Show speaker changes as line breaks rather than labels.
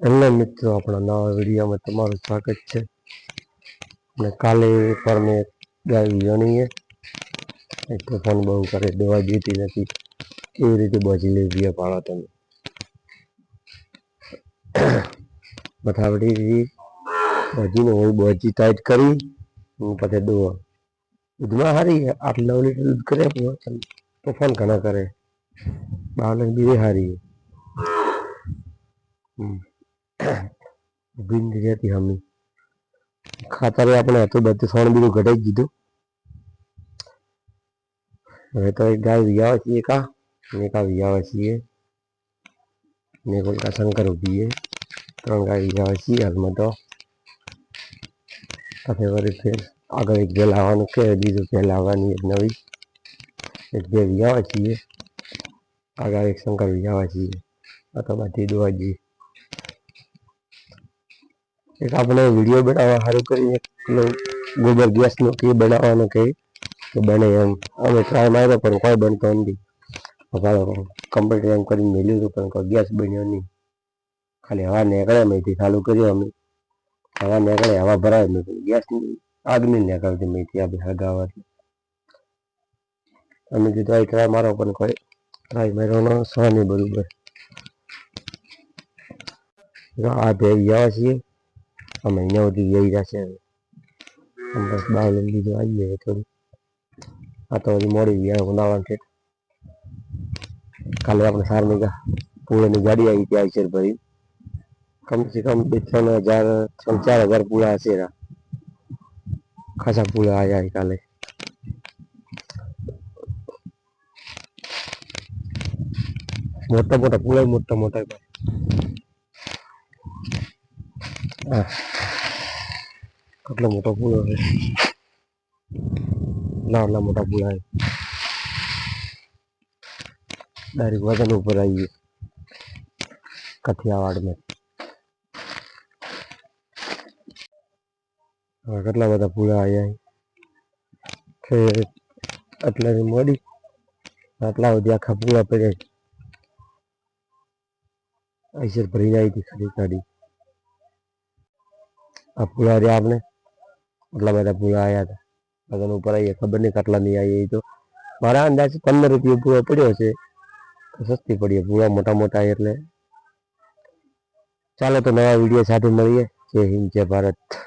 Hello મિત્રો આપણા નવા વિડીયોમાં તમારું સ્વાગત છે. અને કાલે પર મેં ગાય જણીએ તોફાન બહુ કરે, દવા જીતી નથી. કેવી રીતે બચી લેવી પાડો તમે. મથાવડી બજીને હોય બજી ટાઈટ કરી પછી દોવા. દૂધમાં હારી, આઠ નવ લીટર દૂધ કરે તોફાન ઘણા કરે. બાવલે બી સારી હમ. રહેતી હમી ખાતરે આપણે હતું બધું સોણ બીજું ઘટાઈ દીધું. હવે તો એક ગાય વિયાવે છીએ કા? ને કા વિયાવે છીએ. ને કોલકા શંકર ઊભી છે. ત્રણ ગાય વિયાવે છીએ હાલમાં તો. પછી વળી ફેર. આગળ એક બે લાવવાનું કે બીજું બે લાવવાની એક નવી. એક બે વિયાવે છીએ. આગળ એક શંકર વિયાવે છીએ. આ તો બધી દોવા જઈએ એક આપણે વીડિયો બનાવવા સારું કરીને ગોબર ગેસનો કે બનાવવાનો કે બને એમ. અમે ટ્રાય માર્યો પણ કોઈ બનતો નથી. હવે કમ્પ્યુટર એમ કરીને મેલ્યું હતું, પણ કોઈ ગેસ બન્યો નહીં. ખાલી હવા નીકળે મેથી ચાલુ કર્યું અમે. હવા નીકળે, હવા ભરાય, મેં ગેસ આગ નહીં નીકળતી મેથી આપણે હગાવવાથી અમે કીધું, આ ટ્રાય મારો, પણ કોઈ ટ્રાય માર્યો સહ નહીં બરોબર. આ ભેગ ગયા છીએ. આ મહિના સુધી જઈ જશે બસ બાર લઈ લીધું આવી જાય થોડું. આ તો હજી મોડી ગયા ઉનાળાનું છે. કાલે આપણે સાર મેગા પૂળાની ગાડી આવી ત્યાં છે ભરી કમસે કમ બે ત્રણ હજાર, ત્રણ ચાર હજાર પૂળા હશે ખાસા પૂળા આવ્યા કાલે. મોટા મોટા પૂળા મોટા મોટા હા. કેટલો મોટો પૂળો છે એટલા મોટા પૂળા છે ડાયરેક્ટ વજન ઉપર આવીએ કઠિયાવાડમાં. હવે કેટલા બધા પૂળા આવ્યા છે આટલાની મોડી. આટલા બધી આખા પૂળા પડ્યા આઈસર ભરી જાય હતી ખાલી ગાડી આ પૂળા રહ્યા આપણે એટલા બધા પૂળા આવ્યા હતા. વજન ઉપર આવીએ, ખબર નહીં કેટલા નહીં આવી એ તો. મારા અંદાજ પંદર રૂપિયા પૂળો પડ્યો છે. સસ્તી પડીએ પૂળા મોટા મોટા એટલે. ચાલો તો નવા વીડિયો સાથે મળીએ. જય હિન્દ, જય ભારત.